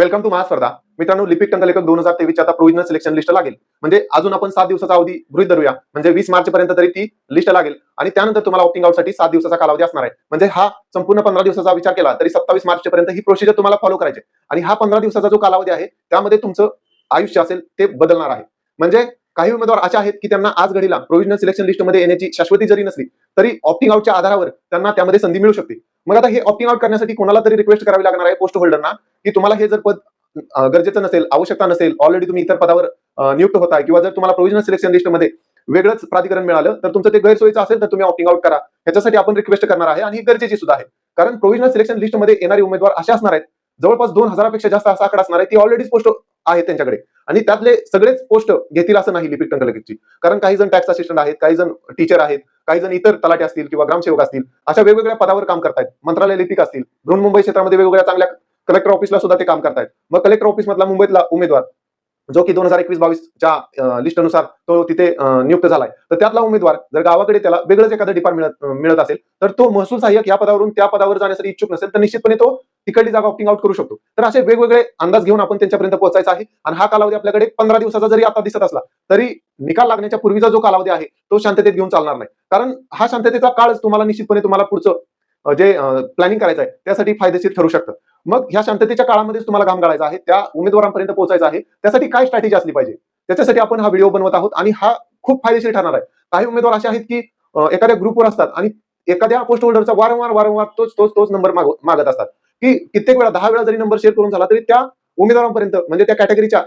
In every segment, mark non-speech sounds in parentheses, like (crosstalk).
Welcome to महास्पर्धा मित्रांनो लिपिक टंकलेखक दोन हजार तेवीसच्या आता प्रोविजनल सिलेक्शन लिस्ट लागेल. म्हणजे अजून आपण सात दिवसाचा अवधी गृहित धरूया. म्हणजे वीस मार्च पर्यंत तरी ती लिस्ट लागेल. आणि त्यानंतर तुम्हाला ऑप्टिंग आउटसाठी सात दिवसाचा कालावधी असणार आहे. म्हणजे हा संपूर्ण पंधरा दिवसाचा विचार केला तरी सत्तावीस मार्च पर्यंत ही प्रोसिजर तुम्हाला फॉलो करायची आणि हा पंधरा दिवसाचा जो कालावधी आहे त्यामध्ये तुमचं आयुष्य असेल ते बदलणार आहे. म्हणजे काही उमेदवार असे आहेत की त्यांना आज घडीला प्रोव्हिजनल सिलेक्शन लिस्टमध्ये येण्याची शाश्वती जरी नसली तरी ऑप्टिंग आउटच्या आधारावर त्यांना त्यामध्ये संधी मिळू शकते. मग आता हे ऑप्टिंग आउट करण्यासाठी कोणाला तरी रिक्वेस्ट करावी लागणार आहे पोस्ट होल्डरना की तुम्हाला हे जर पद गरजेचं नसेल आवश्यकता नसेल ऑलरेडी तुम्ही इतर पदावर नियुक्त होताय किंवा जर तुम्हाला प्रोव्हिजनल सिलेक्शन लिस्टमध्ये वेगळंच प्राधिकरण मिळालं तर तुमचं ते गैरसोयीचं असेल तर तुम्ही ऑप्टिंग आउट करा. ह्याच्यासाठी आपण रिक्वेस्ट करणार आहे आणि ही गरजेची सुद्धा आहे. कारण प्रोव्हिजनल सिलेक्शन लिस्टमध्ये येणारे उमेदवार असे असणार आहेत जवळपास दोन हजारापेक्षा जास्त असा आकडा असणार आहे ती ऑलरेडी पोस्ट आहे त्यांच्याकडे. आणि त्यातले सगळेच पोस्ट घेतील असं नाही लिपिक टंकलकीची कारण काही जण टॅक्स असिस्टंट आहेत काही जण टीचर आहेत काही जण इतर तलाटे असतील किंवा ग्रामसेवक असतील अशा वेगवेगळ्या पदावर काम करतायत. मंत्रालय लिपिक असतील. बृहन्मुंबई क्षेत्रामध्ये वेगवेगळ्या चांगल्या कलेक्टर ऑफिसला सुद्धा ते काम करतायत. मग कलेक्टर ऑफिस मधला मुंबईतला उमेदवार जो की दोन हजार एकवीस बावीसच्या लिस्टनुसार तो तिथे नियुक्त झालाय. तर त्यातला उमेदवार जर गावाकडे त्याला वेगळंच एखादं डिपार्टमेंट मिळत असेल तर तो महसूल सहाय्यक या पदावरून त्या पदावर जाण्यासाठी इच्छुक नसेल तर निश्चितपणे तो तिकडली जागा ऑप्टिंग आउट करू शकतो. तर असे वेगवेगळे अंदाज घेऊन आपण त्यांच्यापर्यंत पोहोचायचा आहे. आणि हा कालावधी आपल्याकडे पंधरा दिवसाचा जरी आता दिसत असला तरी निकाल लागण्याच्या पूर्वीचा जो कालावधी आहे तो शांततेत घेऊन चालणार नाही. कारण हा शांततेचा काळच तुम्हाला निश्चितपणे तुम्हाला पुढचं जे प्लॅनिंग करायचं आहे त्यासाठी फायदेशीर ठरू शकतं. मग ह्या शांततेच्या काळामध्येच तुम्हाला काम काढायचं आहे त्या उमेदवारांपर्यंत पोहोचायचं आहे त्यासाठी काय स्ट्रॅटेजी असली पाहिजे? त्याच्यासाठी आपण हा व्हिडिओ बनवत आहोत आणि हा खूप फायदेशीर ठरणार आहे. काही उमेदवार असे आहेत की एखाद्या ग्रुपवर असतात आणि एखाद्या पोस्ट होल्डरचा वारंवार वारंवार तोच तोच तोच नंबर मागत असतात. की कित्येक वेळा दहा वेळा जरी नंबर शेअर करून झाला तरी त्या उमेदवारांपर्यंत म्हणजे त्या कॅटेगरीच्या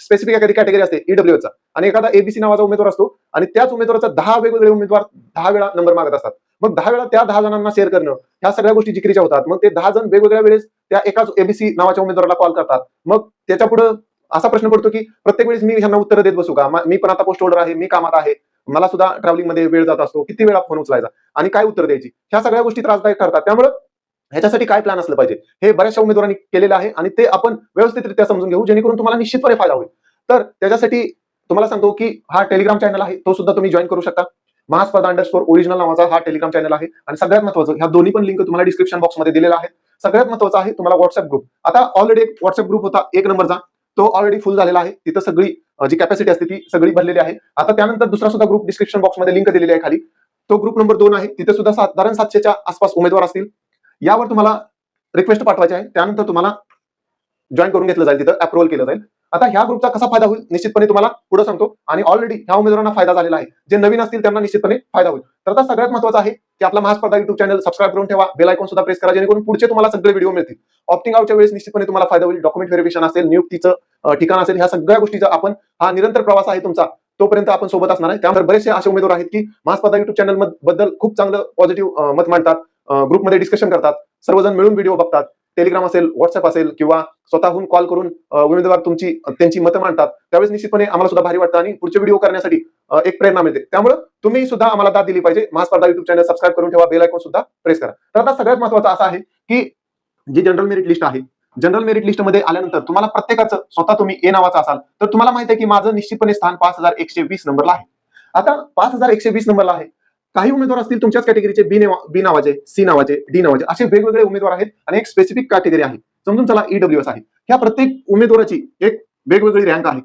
स्पेसिफिक एखादी कॅटेगरी असते ईडब्ल्यूचा आणि एखादा एबीसी नावाचा उमेदवार असतो आणि त्याच उमेदवाराचा दहा वेगवेगळे उमेदवार दहा वेळा नंबर मागत असतात. मग दहा वेळा त्या दहा जणांना शेअर करणं ह्या सगळ्या गोष्टी जिक्रीच्या होतात. मग ते दहा जण वेगवेगळ्या वेळेस त्या एकाच एबीसी नावाच्या उमेदवाराला कॉल करतात. मग त्याच्या पुढे असा प्रश्न पडतो की प्रत्येक वेळेस मी ह्यांना उत्तर देत बसू का? मी पण आता पोस्ट होल्डर आहे मी कामात आहे. मला सुद्धा ट्रॅव्हलिंगमध्ये वेळ जात असतो. किती वेळा फोन उचलायचा? आणि काय उत्तर द्यायची? ह्या सगळ्या गोष्टी त्रासदायक ठरतात. त्यामुळे ह्याच्यासाठी काय प्लॅन असलं पाहिजे? हे बऱ्याचशा उमेदवारांनी केलेलं आहे आणि ते आपण व्यवस्थितरित्या समजून घेऊ जेणेकरून तुम्हाला निश्चितपणे फायदा होईल. तर त्याच्यासाठी तुम्हाला सांगतो की हा टेलिग्राम चॅनल आहे तो सुद्धा तुम्ही जॉईन करू शकता. महास्पर्धा अंडरस्कोर ओरिजिनल नावाचा हा टेलिग्राम चॅनल आहे. आणि सगळ्यात महत्वाचं ह्या दोन्ही पण लिंक तुम्हाला डिस्क्रिप्शन बॉक्समध्ये दिलेला आहे सगळ्यात महत्वाचं आहे तुम्हाला व्हॉट्सअप ग्रुप आता ऑलरेडी एक व्हॉट्सअप ग्रुप होता एक नंबरचा. तो ऑलरेडी फुल झालेला आहे. तिथं सगळी जी कॅपॅसिटी असते ती सगळी भरलेली आहे. आता त्यानंतर दुसरा सुद्धा ग्रुप डिस्क्रिप्शन बॉक्समध्ये लिंक दिलेली आहे खाली. तो ग्रुप नंबर दोन आहे. तिथे सुद्धा साधारण सातशेच्या आसपास उमेदवार असतील. यावर तुम्हाला रिक्वेस्ट पाठवायची आहे. त्यानंतर तुम्हाला जॉईन करून घेतलं जाईल तिथं अप्रुव्हल केलं जाईल. आता ह्या ग्रुपचा कसा फायदा होईल? निश्चितपणे तुम्हाला पुढे सांगतो. आणि ऑलरेडी ह्या उमेदवारांना फायदा झालेला आहे. जे नवीन असतील त्यांना निश्चितपणे फायदा होईल. तर आता सगळ्यात महत्वाचं आहे की आपला महास्पर्धा युट्यूब चॅनल सबस्क्राईब करून ठेवा. बेल आयकॉन सुद्धा प्रेस करा जेणेकरून पुढचे तुम्हाला सगळे व्हिडिओ मिळतील. ऑप्टिंग आउटच्या वेळेस निश्चितपणे तुम्हाला फायदा होईल. डॉक्युमेंट व्हेरिफिकेशन असेल नियुक्तीचं ठिकाण असेल ह्या सगळ्या गोष्टीचा आपण हा निरंतर प्रवास आहे तुमचा. तोपर्यंत आपण सोबत असणार आहे. त्यामुळे बरेचसे असे उमेदवार आहेत की महास्पर्धा युट्यूब चॅनलबद्दल खूप चांगलं पॉझिटिव्ह मत मांडतात. ग्रुपमध्ये डिस्कशन करतात. सर्वजण मिळून व्हिडिओ बघतात. टेलिग्राम असेल व्हॉट्सअप असेल किंवा स्वतःहून कॉल करून उमेदवार तुमची त्यांची मतं मांडतात त्यावेळेस निश्चितपणे आम्हाला सुद्धा भारी वाटतं आणि पुढचे व्हिडिओ करण्यासाठी एक प्रेरणा मिळते. त्यामुळे तुम्ही सुद्धा आम्हाला दाद दिली पाहिजे. महास्पर्धा युट्यूब चॅनल सबस्क्राईब करून ठेवा बेल आयकॉन सुद्धा प्रेस करा. तर आता सगळ्यात महत्वाचं असं आहे की जी जनरल मेरिट लिस्ट आहे जनरल मेरिट लिस्टमध्ये आल्यानंतर तुम्हाला प्रत्येकाचं स्वतः तुम्ही ए नावाचा असाल तर तुम्हाला माहिती आहे की माझं निश्चितपणे स्थान पाच हजार एकशे वीस नंबरला आहे. आता पाच हजार एकशे वीस नंबरला आहे. काही उमेदवार असतील तुमच्याच कॅटेगरीचे बी बी नावाचे सी नावाचे डी नावाचे असे वेगवेगळे उमेदवार आहेत आणि एक स्पेसिफिक कॅटेगरी आहे. समजून चला ईडब्ल्यू एस आहे. ह्या प्रत्येक उमेदवाराची एक वेगवेगळी रँक आहे.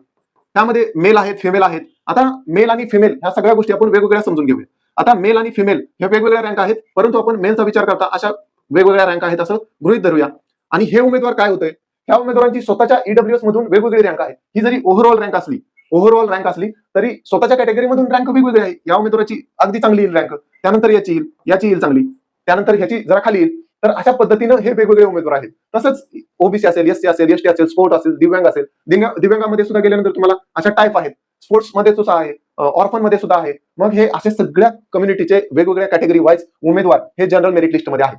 त्यामध्ये मेल आहेत फिमेल आहेत. आता मेल आणि फिमेल ह्या सगळ्या गोष्टी आपण वेगवेगळ्या समजून घेऊया. आता मेल आणि फिमेल ह्या वेगवेगळ्या रँक आहेत परंतु आपण मेलचा विचार करता अशा वेगवेगळ्या रँक आहेत असं गृहित धरूया. आणि हे उमेदवार काय होतंय? ह्या उमेदवारांची स्वतःच्या ईडब्ल्यूएस मधून वेगवेगळी रँक आहे. ही जरी ओव्हरऑल रँक असली ओव्हरऑल रँक असली तरी स्वतःच्या कॅटेगरीमधून रँक वेगवेगळी आहे. या उमेदवाराची अगदी चांगली येईल रँक त्यानंतर याची येईल याची येईल चांगली. त्यानंतर ह्याची जरा खाली येईल. तर अशा पद्धतीनं हे वेगवेगळे उमेदवार आहेत. तसंच ओबीसी असेल एससी असेल एसटी असेल स्पोर्ट असेल दिव्यांग असेल. दिव्यांग- दिव्यांगामध्ये सुद्धा गेल्यानंतर तुम्हाला अशा टाईप आहेत. स्पोर्ट्समध्ये सुद्धा आहे ऑर्फनमध्ये सुद्धा आहे. मग हे असे सगळ्या कम्युनिटीचे वेगवेगळ्या कॅटेगरी वाईज उमेदवार हे जनरल मेरिट लिस्टमध्ये आहेत.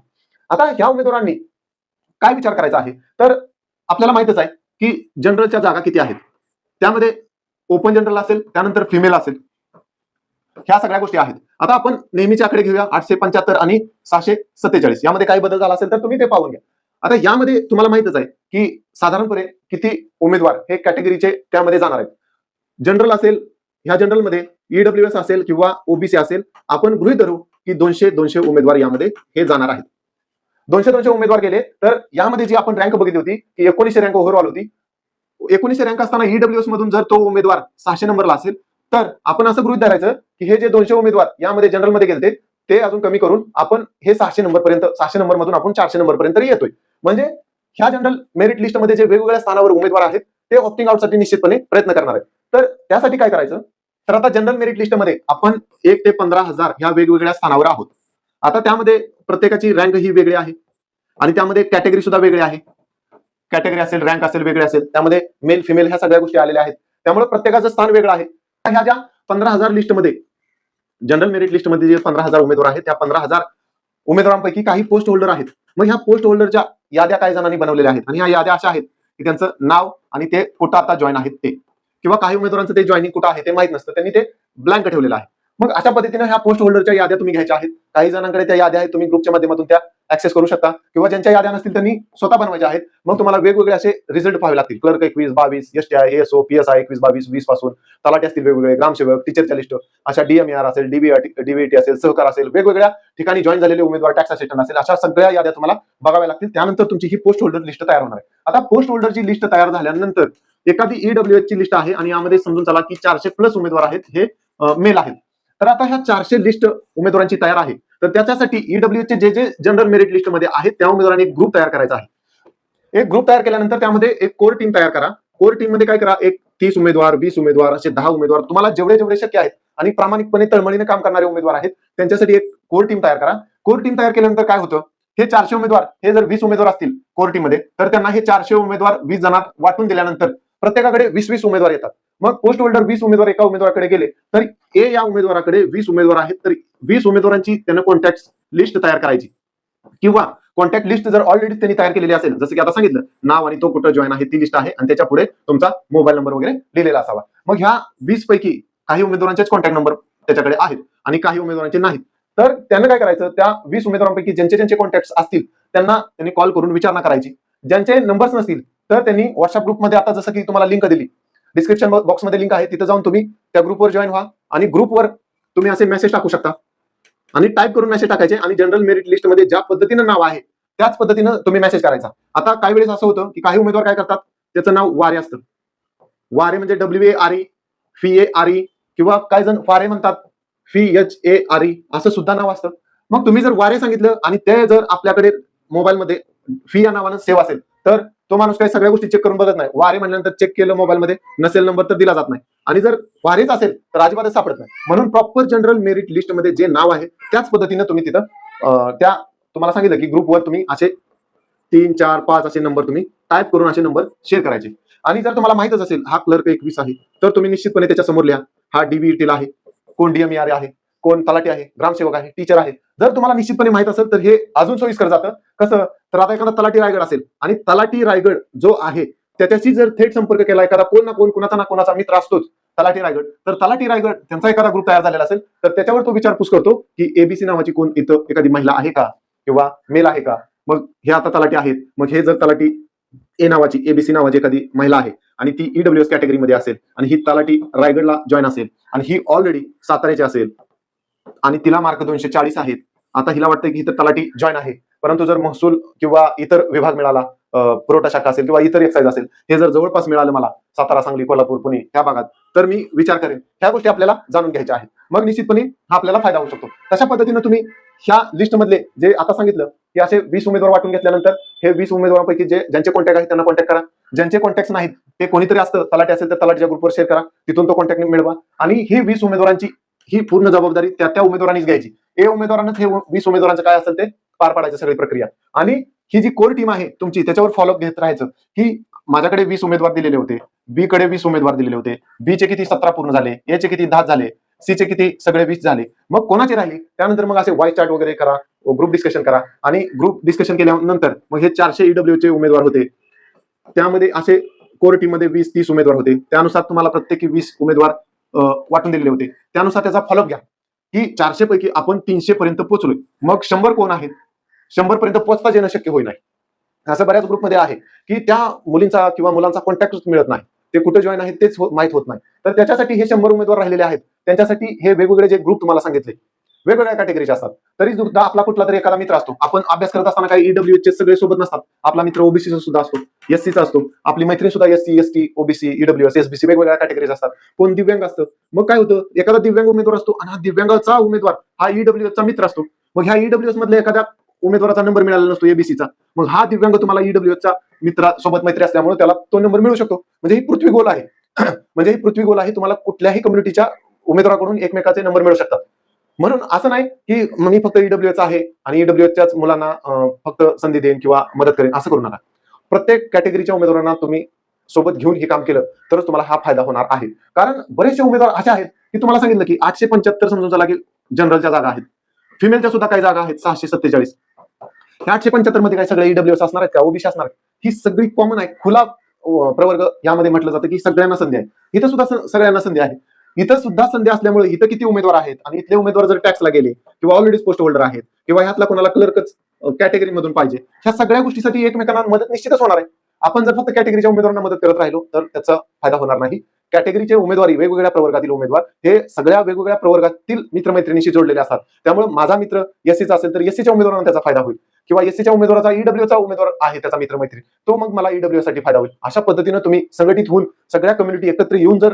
आता ह्या उमेदवारांनी काय विचार करायचा आहे? तर आपल्याला माहितच आहे की जनरलच्या जागा किती आहेत? त्यामध्ये ओपन जनरल असेल त्यानंतर फिमेल असेल. ह्या सगळ्या गोष्टी आहेत. आता आपण नेहमीचे आकडे घेऊया आठशे पंच्याहत्तर आणि सहाशे सत्तेचाळीस. यामध्ये काही बदल झाला असेल तर तुम्ही ते पाहून घ्या. आता यामध्ये तुम्हाला माहितच आहे की साधारणपणे किती उमेदवार हे कॅटेगरीचे त्यामध्ये जाणार आहेत. जनरल असेल ह्या जनरलमध्ये ईडब्ल्यू एस असेल किंवा ओबीसी असेल आपण गृहित धरू की दोनशे दोनशे उमेदवार यामध्ये हे जाणार आहेत. दोनशे दोनशे उमेदवार गेले तर यामध्ये जी आपण रँक बघितली होती की एकोणीसशे रँक ओव्हरऑल होती एकोणीसशे रँक असताना ईडब्ल्यूएस मधून जर तो उमेदवार सहाशे नंबरला असेल तर आपण असं गृहित धरायचं की हे जे दोनशे उमेदवार यामध्ये जनरलमध्ये गेलते ते अजून कमी करून आपण हे सहाशे नंबर पर्यंत सहाशे नंबर मधून आपण चारशे नंबर पर्यंत येतोय. म्हणजे ह्या जनरल मेरिट लिस्टमध्ये जे वेगवेगळ्या स्थानावर उमेदवार आहेत ते ऑप्टिंग आउटसाठी निश्चितपणे प्रयत्न करणार आहेत. तर त्यासाठी काय करायचं? तर आता जनरल मेरिट लिस्टमध्ये आपण एक ते पंधरा हजार ह्या वेगवेगळ्या स्थानावर आहोत. आता त्यामध्ये प्रत्येकाची रँक ही वेगळी आहे. आणि त्यामध्ये कॅटेगरी सुद्धा वेगळी आहे. कॅटेगरी असेल रँक असेल वेगळे असेल. त्यामध्ये मेल फिमेल ह्या सगळ्या गोष्टी आलेल्या आहेत. त्यामुळे प्रत्येकाचं स्थान वेगळं आहे. ह्या ज्या पंधरा हजार लिस्टमध्ये जनरल मेरिट लिस्टमध्ये जे पंधरा हजार उमेदवार आहेत त्या पंधरा हजार उमेदवारांपैकी काही पोस्ट होल्डर आहेत. मग ह्या पोस्ट होल्डरच्या याद्या काही जणांनी बनवलेल्या आहेत. आणि ह्या याद्या अशा आहेत की त्यांचं नाव आणि ते कुठं आता जॉईन आहेत ते. किंवा काही उमेदवारांचं ते जॉईनिंग कुठं आहे ते माहीत नसतं. त्यांनी ते ब्लँक ठेवलेलं आहे. मग अशा पद्धतीने ह्या पोस्ट होल्डरच्या याद्या तुम्ही घ्यायच्या आहेत. काही जणांकडे त्या याद्या आहेत. तुम्ही ग्रुपच्या माध्यमातून त्या ऍक्सेस करू शकता. किंवा ज्यांच्या याद्या नसतील त्यांनी स्वतः बनवायचे आहेत. मग तुम्हाला वेगवेगळे असे रिझल्ट पाहावे लागतील. क्लर्क एकवीस बावीस S T I SO P S I एकवीस बावीस वीसपासून तलाठी असतील वेगवेगळे ग्रामसेवक टीचरच्या लिस्ट अशा डीएमआर असेल डीबीटी असेल सहकार असेल वेगवेगळ्या ठिकाणी जॉईन झालेले उमेदवार टॅक्स असिस्टंट असेल अशा सगळ्या याद्या तुम्हाला बघाव्या लागतील. त्यानंतर तुमची ही पोस्ट होल्डर लिस्ट तयार होणार आहे. आता पोस्ट होल्डरची लिस्ट तयार झाल्यानंतर एखादी ईडब्ल्यू ची लिस्ट आहे आणि यामध्ये समजून चला की चारशे प्लस उमेदवार आहेत हे मेल आहेत. तर आता ह्या चारशे लिस्ट उमेदवारांची तयार आहे. तर त्याच्यासाठी ईडब्ल्यूचे जे जे जनरल मेरिट लिस्टमध्ये आहेत त्या उमेदवारांनी एक ग्रुप तयार करायचा आहे. एक ग्रुप तयार केल्यानंतर त्यामध्ये एक कोर टीम तयार करा. कोर टीममध्ये काय करा एक तीस उमेदवार वीस उमेदवार असे दहा उमेदवार तुम्हाला जेवढे जेवढे शक्य आहेत आणि प्रामाणिकपणे तळमळीने काम करणारे उमेदवार आहेत त्यांच्यासाठी एक कोर टीम तयार करा. कोर टीम तयार केल्यानंतर काय होतं? हे चारशे उमेदवार हे जर वीस उमेदवार असतील कोर्टीमध्ये तर त्यांना हे चारशे उमेदवार वीस जणात वाटून दिल्यानंतर प्रत्येकाकडे वीस वीस उमेदवार येतात. मग पोस्ट होल्डर वीस उमेदवार एका उमेदवाराकडे गेले तर ए या उमेदवाराकडे वीस उमेदवार आहेत तर वीस उमेदवारांची त्यांना कॉन्टॅक्ट लिस्ट तयार करायची. किंवा कॉन्टॅक्ट लिस्ट जर ऑलरेडी त्यांनी तयार केलेली असेल जसं की आता सांगितलं नाव आणि तो कुठं जॉईन आहे ती लिस्ट आहे आणि त्याच्या पुढे तुमचा मोबाईल नंबर वगैरे लिहिलेला असावा. मग ह्या वीस पैकी काही उमेदवारांचेच कॉन्टॅक्ट नंबर त्याच्याकडे आहेत आणि काही उमेदवारांचे नाहीत. तर त्यांना काय करायचं त्या वीस उमेदवारांपैकी ज्यांचे ज्यांचे कॉन्टॅक्ट असतील त्यांना त्यांनी कॉल करून विचारणा करायची. ज्यांचे नंबर्स नसतील तर त्यांनी व्हॉट्सअप ग्रुपमध्ये आता जसं की तुम्हाला लिंक दिली डिस्क्रिप्शन बॉक्समध्ये लिंक आहे तिथे जाऊन तुम्ही त्या ग्रुपवर जॉईन व्हा आणि ग्रुपवर तुम्ही असे मेसेज टाकू शकता. आणि टाईप करून मेसेज टाकायचे आणि जनरल मेरिट लिस्टमध्ये ज्या पद्धतीनं नाव आहे त्याच पद्धतीनं तुम्ही मेसेज करायचा. आता काही वेळेस असं होतं की काही उमेदवार काय करतात त्याचं नाव वारे असतं. वारे म्हणजे W A R E P A R E किंवा काही जण वारे म्हणतात P H A R E असं सुद्धा नाव असतं. मग तुम्ही जर वारे सांगितलं आणि ते जर आपल्याकडे मोबाईलमध्ये फी या नावानं सेव्ह असेल तर तो माणूस काही सगळ्या गोष्टी चेक करून बघत नाही. वारे म्हणल्यानंतर चेक केलं मोबाईलमध्ये नसेल नंबर तर दिला जात नाही. आणि जर वारेच असेल तर अजिबातच सापडत नाही. म्हणून प्रॉपर जनरल मेरिट लिस्टमध्ये जे नाव आहे त्याच पद्धतीनं तुम्ही तिथं त्या तुम्हाला सांगितलं की ग्रुपवर तुम्ही असे तीन चार पाच असे नंबर तुम्ही टाईप करून असे नंबर शेअर करायचे. आणि जर तुम्हाला माहितच असेल हा क्लर्क एकवीस आहे तर तुम्ही निश्चितपणे त्याच्यासमोर लिहा. हा डीबीटीला आहे कोण डीएमआर आहे कोण तलाटी आहे ग्रामसेवक आहे टीचर आहे. जर तुम्हाला निश्चितपणे माहीत असेल तर हे अजून सोयीस्कर जातं. कसं? तर आता एखादा तलाठी रायगड असेल आणि तलाठी रायगड जो आहे त्याच्याशी जर थेट संपर्क केला एखादा कोण ना कोण कुणाचा ना कोणाचा मित्र असतोच तलाठी रायगड तर तलाठी रायगड त्यांचा एखादा ग्रुप तयार झालेला असेल तर त्याच्यावर तो विचारपूस करतो की एबीसी नावाची कोण इथं एखादी महिला आहे का? किंवा मेल आहे का? मग हे आता तलाठी आहेत मग हे जर तलाठी ए नावाची एबीसी नावाची एखादी महिला आहे आणि ती ईडब्ल्यू एस कॅटेगरीमध्ये असेल आणि ही तलाठी रायगडला जॉईन असेल आणि ही ऑलरेडी साताऱ्याची असेल आणि तिला मार्क दोनशे चाळीस आहेत आता हिला वाटतं की इथं तलाठी जॉईन आहे. परंतु जर महसूल किंवा इतर विभाग मिळाला पुरवठा शाखा असेल किंवा इतर एक्साईज असेल हे जर जवळपास मिळालं मला सातारा सांगली कोल्हापूर पुणे ह्या भागात तर मी विचार करेन. ह्या गोष्टी आपल्याला जाणून घ्यायच्या आहेत. मग निश्चितपणे हा आपल्याला फायदा होऊ शकतो. तशा पद्धतीनं तुम्ही ह्या लिस्ट मधले जे आता सांगितलं की असे वीस उमेदवार वाटून घेतल्यानंतर हे वीस उमेदवारांपैकी जे ज्यांचे कॉन्टॅक्ट आहेत त्यांना कॉन्टॅक्ट करा. ज्यांचे कॉन्टॅक्ट नाहीत ते कोणीतरी असतं तलाठी असेल तर तलाठीच्या ग्रुपवर शेअर करा. तिथून तो कॉन्टॅक्ट मिळवा. आणि ही वीस उमेदवारांची ही पूर्ण जबाबदारी त्या त्या उमेदवारांनीच घ्यायची. ए उमेदवारांनाच हे वीस उमेदवारांचं काय असेल ते पार पाडायची सगळी प्रक्रिया. आणि ही जी कोर टीम आहे तुमची त्याच्यावर फॉलोअप घेत राहायचं. की माझ्याकडे वीस उमेदवार दिलेले होते बी कडे वीस उमेदवार दिलेले होते बी चे किती सतरा पूर्ण झाले ए चे किती दहा झाले सी चे किती सगळे वीस झाले. मग कोणाचे राहिले? त्यानंतर मग असे वाय चार्ट वगैरे करा ग्रुप डिस्कशन करा. आणि ग्रुप डिस्कशन केल्यानंतर मग हे चारशे ईडब्ल्यू चे उमेदवार होते. त्यामध्ये असे कोर टीममध्ये वीस तीस उमेदवार होते. त्यानुसार तुम्हाला प्रत्येकी वीस उमेदवार वाटून दिलेले होते. त्यानुसार त्याचा फॉलोअप घ्या. की चारशे पैकी आपण तीनशे पर्यंत पोहोचलोय. मग शंभर कोण आहेत? शंभर पर्यंत पोहोचता येणं शक्य होई नाही असं बऱ्याच ग्रुपमध्ये आहे की त्या मुलींचा किंवा मुलांचा कॉन्टॅक्ट मिळत नाही. ते कुठे जॉईन आहेत तेच माहीत माहीत होत नाही. तर त्याच्यासाठी हे शंभर उमेदवार राहिलेले आहेत. त्यांच्यासाठी हे वेगवेगळे जे ग्रुप तुम्हाला सांगितले वेगवेगळ्या कॅटेगरीचे असतात. तरी सुद्धा आपला कुठला तरी एखादा मित्र असतो. आपण अभ्यास करत असताना काही ईडब्ल्यू चे सगळे सोबत नसतात. आपला मित्र ओबीसी सुद्धा असतो एससी चा असतो. आपली मैत्रीण सुद्धा SC ST OBC EWS SBC वेगवेगळ्या कॅटेगरीज असतात. कोण दिव्यांग असतं? मग काय होतं? एखादा दिव्यांग उमेदवार असतो आणि हा दिव्यांगाचा उमेदवार हा ईडब्ल्यू चा मित्र असतो. मग ह्या ईडब्ल्यूएस मधल्या एखाद्या उमेदवाराचा नंबर मिळाला नसतो एबीसीचा मग हा दिव्यांग तुम्हाला ईडब्ल्यू चा मित्रा सोबत मैत्री असल्यामुळे त्याला तो नंबर मिळू शकतो. म्हणजे ही पृथ्वी गोल आहे. (clears throat) म्हणजे ही पृथ्वी गोल आहे तुम्हाला कुठल्याही कम्युनिटीच्या उमेदवाराकडून एकमेकाचे नंबर मिळू शकतात. म्हणून असं नाही की मी फक्त ईडब्ल्यूएच आहे आणि ईडब्ल्यूएचच्याच मुलांना फक्त संधी देईन किंवा मदत करेन असं करू नका. प्रत्येक कॅटेगरीच्या उमेदवारांना तुम्ही सोबत घेऊन हे काम केलं तरच तुम्हाला हा फायदा होणार आहे. कारण बरेचसे उमेदवार असे आहेत की तुम्हाला सांगितलं की आठशे पंच्याहत्तर समजून चला की जनरलच्या जागा आहेत. फिमेलच्या सुद्धा काही जागा आहेत सहाशे सत्तेचाळीस. ह्या आठशे पंच्याहत्तरमध्ये काय सगळे ईडब्ल्यू असणार आहेत का? ओबीसी असणार ही सगळी कॉमन आहे. खुला प्रवर्ग यामध्ये म्हटलं जातं की सगळ्यांना संधी आहे. इथं सुद्धा सगळ्यांना संधी आहे. इथं सुद्धा संधी असल्यामुळे इथं किती उमेदवार आहेत? आणि इथले उमेदवार जर टॅक्सला गेले किंवा ऑलरेडी पोस्ट होल्डर आहेत किंवा ह्यातला कोणाला क्लर्कच कॅटेगरी मधून पाहिजे ह्या सगळ्या गोष्टीसाठी एकमेकांना मदत निश्चितच होणार आहे. आपण जर फक्त कॅटेगरीच्या उमेदवारांना मदत करत राहिलो तर त्याचा फायदा होणार नाही. कॅटेगरीचे उमेदवारी वेगवेगळ्या प्रवर्गातील उमेदवार हे सगळ्या वेगवेगळ्या प्रवर्गातील मित्रमैत्रिणीशी जोडलेले असतात. त्यामुळे माझा मित्र एससीचा असेल तर एससीच्या उमेदवारांना त्याचा फायदा होईल. किंवा एससीच्या उमेदवाराचा ईडब्ल्यूचा उमेदवार आहे त्याचा मित्रमैत्री तो मग मला ईडब्ल्यू साठी फायदा होईल. अशा पद्धतीनं तुम्ही संघटित होऊन सगळ्या कम्युनिटी एकत्र येऊन जर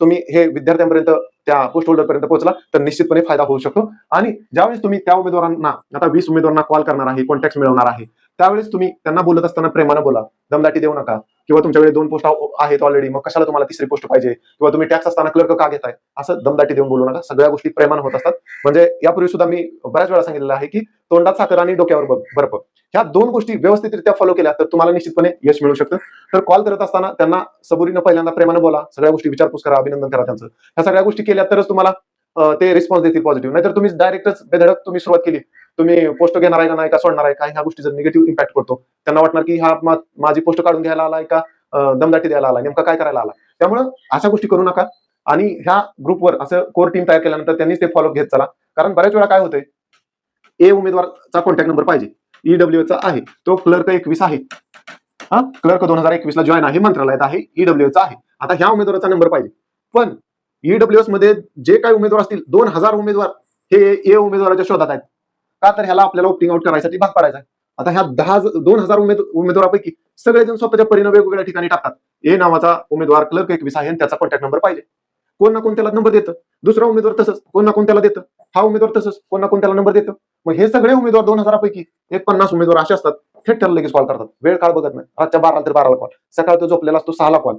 तुम्ही हे विद्यार्थ्यांपर्यंत त्या पोस्ट होल्डर पर्यंत पोहोचला तर निश्चितपणे फायदा होऊ शकतो. आणि ज्यावेळेस तुम्ही त्या उमेदवारांना आता वीस उमेदवारांना कॉल करणार आहे कॉन्टॅक्ट मिळवणार आहे त्यावेळेस तुम्ही त्यांना बोलत असताना प्रेमानं बोला. दमदाटी देऊ नका. किंवा तुमच्याकडे दोन पोस्ट आहेत ऑलरेडी मग कशाला तुम्हाला तिसरी पोस्ट पाहिजे? किंवा तुम्ही टॅक्स असताना क्लर्क का घेताय? असं दमदाटी देऊन बोलू नका. सगळ्या गोष्टी प्रेमान होत असतात. म्हणजे यापूर्वी सुद्धा मी बऱ्याच वेळा सांगितलेलं आहे की तोंडात साखर आणि डोक्यावर बर्फ. ह्या दोन गोष्टी व्यवस्थितरित्या फॉलो केल्या तर तुम्हाला निश्चितपणे यश मिळू शकतं. तर कॉल करत असताना त्यांना सबुरीनं पहिल्यांदा प्रेमानं बोला. सगळ्या गोष्टी विचारपूस करा अभिनंदन करा त्यांचं. ह्या सगळ्या गोष्टी केल्या तरच तुम्हाला ते रिस्पॉन्स देतील पॉझिटिव्ह नाहीतर तुम्ही डायरेक्टच बेधडक तुम्ही सुरुवात केली. तुम्ही पोस्ट घेणार आहे का नाही का सोडणार आहे का ह्या गोष्टी जर निगेटिव्ह इम्पॅक्ट करतो त्यांना वाटणार की हा माझी पोस्ट काढून घ्यायला आलाय का दमदाटी द्यायला आला नेमका काय करायला आला त्यामुळं अशा गोष्टी करू नका. आणि ह्या ग्रुपवर असं कोर टीम तयार केल्यानंतर त्यांनीच ते फॉलोअप घेत चला. कारण बऱ्याच वेळा काय होतंय ए उमेदवारचा कॉन्टॅक्ट नंबर पाहिजे ईडब्ल्यू चा आहे तो क्लर्क एकवीस आहे. हा? क्लर्क दोन हजार एकवीस ला जॉईन आहे मंत्रालयात आहे ईडब्ल्यू चा आहे. आता ह्या उमेदवाराचा नंबर पाहिजे. पण ईडब्ल्यू एसमध्ये जे काही उमेदवार असतील दोन हजार उमेदवार हे ए उमेदवाराच्या शोधात आहेत. का तर ह्याला आपल्याला ऑप्टिंग आउट करायसाठी भाग पाडायचा आता ह्या दहा दोन हजार उमेद उमेदवारापैकी सगळेजण स्वतःच्या परिणाम वेगवेगळ्या ठिकाणी टाकतात. ए नावाचा उमेदवार क्लर्क एकवीस आहे आणि त्याचा कॉन्टॅक्ट नंबर पाहिजे. कोण ना कोण त्याला नंबर देतं. दुसरा उमेदवार तसंच. कोण ना कोण त्याला देतं. हा उमेदवार तसंच. कोण ना कोण त्याला नंबर देतं. मग हे सगळे उमेदवार दोन हजारापैकी एक पन्नास उमेदवार असे असतात. थेट त्याला लगेच कॉल करतात. वेळ काळ बघत नाही. रातच्या बाराला तर बाराला कॉल सकाळ तो झोपलेला असतो सहाला कॉल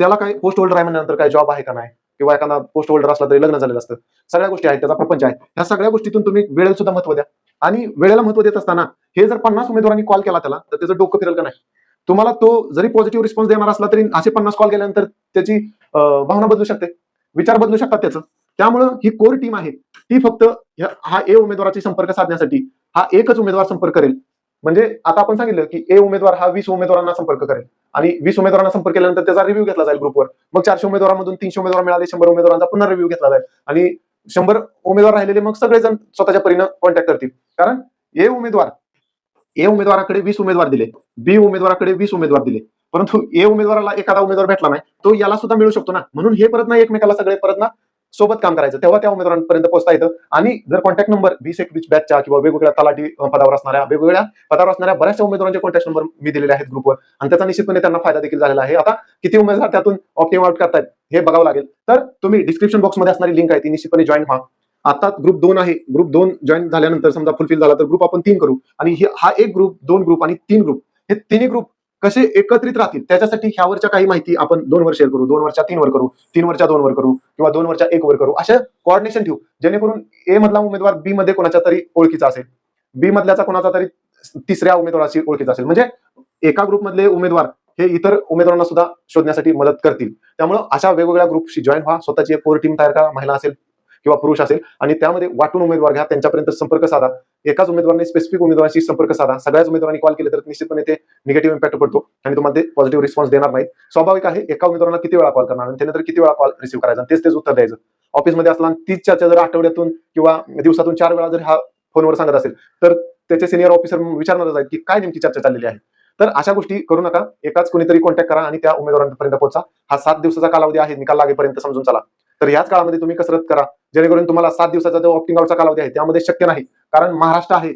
त्याला काय पोस्ट होल्डर आहे म्हणल्यानंतर काय जॉब आहे का नाही? किंवा एखादा पोस्ट होल्डर असला तरी लग्न झालेलं असतं. सगळ्या गोष्टी आहेत त्याचा प्रपंच आहे. ह्या सगळ्या गोष्टीतून तुम्ही वेळेला सुद्धा महत्त्व द्या. आणि वेळेला महत्त्व देत असताना हे जर पन्नास उमेदवारांनी कॉल केला त्याला तर त्याचं डोकं फिरेल का नाही? तुम्हाला तो जरी पॉझिटिव्ह रिस्पॉन्स देणार असला तरी असे पन्नास कॉल केल्यानंतर त्याची भावना बदलू शकते. विचार बदलू शकतात त्याचं. त्यामुळं ही कोर टीम आहे. ती फक्त हा ए उमेदवाराची संपर्क साधण्यासाठी हा एकच उमेदवार संपर्क करेल. म्हणजे आता आपण सांगितलं की ए उमेदवार हा वीस उमेदवारांना संपर्क करेल. आणि वीस उमेदवारांना संपर्क केल्यानंतर त्याचा रिव्ह्यू घेतला जाईल ग्रुपवर मग चारशे उमेदवारांमधून तीनशे उमेदवार मिळाले शंभर उमेदवारांचा पुन्हा रिव्ह्यू घेतला जाईल. आणि शंभर उमेदवार राहिलेले मग सगळेजण स्वतःच्या परीनं कॉन्टॅक्ट करतील. कारण ए उमेदवार ए उमेदवाराकडे वीस उमेदवार दिले बी उमेदवाराकडे वीस उमेदवार दिले. परंतु ए उमेदवाराला एखादा उमेदवार भेटला नाही तो याला सुद्धा मिळू शकतो ना. म्हणून हे परत ना एकमेकाला सगळे परत ना सोबत काम करायचं. तेव्हा त्या उमेदवारांपर्यंत पोहोचता येतं. आणि जर कॉन्टॅक्ट नंबर वीस एकवीस बॅचच्या किंवा वेगवेगळ्या तलाठी पदावर असणाऱ्या वेगवेगळ्या पदावर असणाऱ्या बऱ्याचशा उमेदवारांचे कॉन्टॅक्ट नंबर मी दिलेले आहेत ग्रुपवर आणि त्याचा निश्चितपणे त्यांना फायदा देखील झालेला आहे. आता किती उमेदवार त्यातून ऑप्टिम आउट करतायत हे बघावं लागेल. तर तुम्ही डिस्क्रिप्शन बॉक्समध्ये असणारी लिंक आहे ती निश्चितपणे जॉईन व्हा. आता ग्रुप दोन आहे. ग्रुप दोन जॉईन झाल्यानंतर समजा फुलफिल झाला तर ग्रुप आपण तीन करू. आणि हा एक ग्रुप दोन ग्रुप आणि तीन ग्रुप हे तिन्ही ग्रुप कसे एकत्रित राहतील? त्याच्यासाठी ह्यावरच्या काही माहिती आपण दोन वर शेअर करू दोन वरच्या तीन वर करू तीन वरच्या दोन वर करू किंवा दोन वरच्या एक वर करू. अशा कॉर्डिनेशन ठेवू. जेणेकरून ए मधला उमेदवार बी मध्ये कोणाच्या तरी ओळखीचा असेल. बी मधल्याचा कोणाचा तरी तिसऱ्या उमेदवाराची ओळखीचा असेल. म्हणजे एका ग्रुपमधले उमेदवार हे इतर उमेदवारांना सुद्धा शोधण्यासाठी मदत करतील. त्यामुळे अशा वेगवेगळ्या ग्रुपशी जॉईन व्हा. स्वतःची एक कोर टीम तयार करा. महिला असेल किंवा पुरुष असेल आणि त्यामध्ये वाटून उमेदवार घ्या त्यांच्यापर्यंत संपर्क साधा. एकाच उमेदवाराने स्पेसिफिक उमेदवारांशी संपर्क साधा. सगळ्याच उमेदवारांनी कॉल केले तर निश्चितपणे ते निगेटिव्ह इम्पॅक्ट पडतो आणि तुम्हाला ते पॉझिटिव्ह रिस्पॉन्स देणार नाही स्वाभाविक आहे एका उमेदवाराला किती वेळा कॉल करणार आणि त्यानंतर किती वेळा कॉल रिसिव्ह करायचा? तेच तेच उत्तर द्यायचं. ऑफिसमध्ये असला आणि तीच चर्चा जर आठवड्यातून किंवा दिवसातून चार वेळा जर हा फोनवर सांगत असेल तर त्याचे सिनियर ऑफिसर विचारणारच आहेत की काय नेमकी चर्चा चाललेली आहे? तर अशा गोष्टी करू नका. एकाच कोणीतरी कॉन्टॅक्ट करा आणि त्या उमेदवारांपर्यंत पोहोचा. हा सात दिवसाचा कालावधी आहे निकाल लागेपर्यंत समजून चला. तर याच काळामध्ये तुम्ही कसरत करा. जेणेकरून तुम्हाला सात दिवसाचा जो ऑप्टिंग आउटचा कालावधी आहे त्यामध्ये शक्य नाही. कारण महाराष्ट्र आहे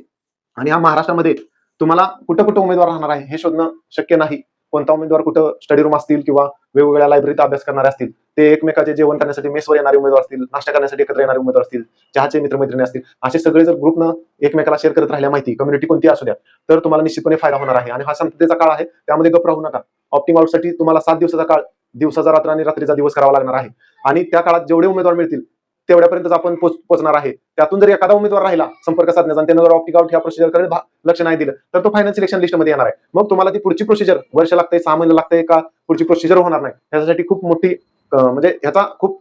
आणि या महाराष्ट्रामध्ये तुम्हाला कुठं कुठं उमेदवार राहणार आहे हे शोधणं शक्य नाही. कोणता उमेदवार कुठं स्टडी रूम असतील किंवा वेगवेगळ्या लायब्ररीत अभ्यास करणारे असतील ते एकमेकाचे जेवण करण्यासाठी मेसवर येणारे उमेदवार असतील नाश्ता करण्यासाठी एकत्र येणारे उमेदवार असतील चहाचे मित्रमैत्रिणी असतील असे सगळे जर ग्रुपनं एकमेकाला शेअर करत राहिल्या माहिती कम्युनिटी कोणती असू द्या तर तुम्हाला निश्चितपणे फायदा होणार आहे. आणि हा संततेचा काळ आहे त्यामध्ये गप राहू नका. ऑप्टिंग आउटसाठी तुम्हाला सात दिवसाचा काळ दिवसाचा रात्र आणि रात्रीचा दिवस करावा लागणार आहे. आणि त्या काळात जेवढे उमेदवार मिळतील तेवढ्यापर्यंतच आपण पोहोचणार आहे. त्यातून जर एखादा उमेदवार राहिला संपर्क साधण्याचा आणि त्यानं जर ऑप्टिक आउट ह्या प्रोसिजरकडे लक्ष नाही दिलं तर तो फायनल सिलेक्शन लिस्टमध्ये येणार आहे. मग तुम्हाला ती पुढची प्रोसिजर वर्ष लागतंय सहा महिने लागतंय का पुढची प्रोसिजर होणार नाही. ह्याच्यासाठी खूप मोठी म्हणजे ह्याचा खूप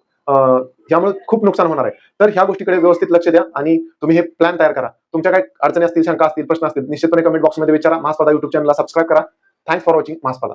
यामुळे खूप नुकसान होणार आहे. तर ह्या गोष्टीकडे व्यवस्थित लक्ष द्या आणि तुम्ही हे प्लॅन तयार करा. तुमच्या काही अडचणी असतील शंका असतील प्रश्न असतील निश्चितपणे कमेंट बॉक्समध्ये विचारा. महास्पादा युट्यूब चॅनलला सबस्क्राईब करा. Thanks for watching Mahaspada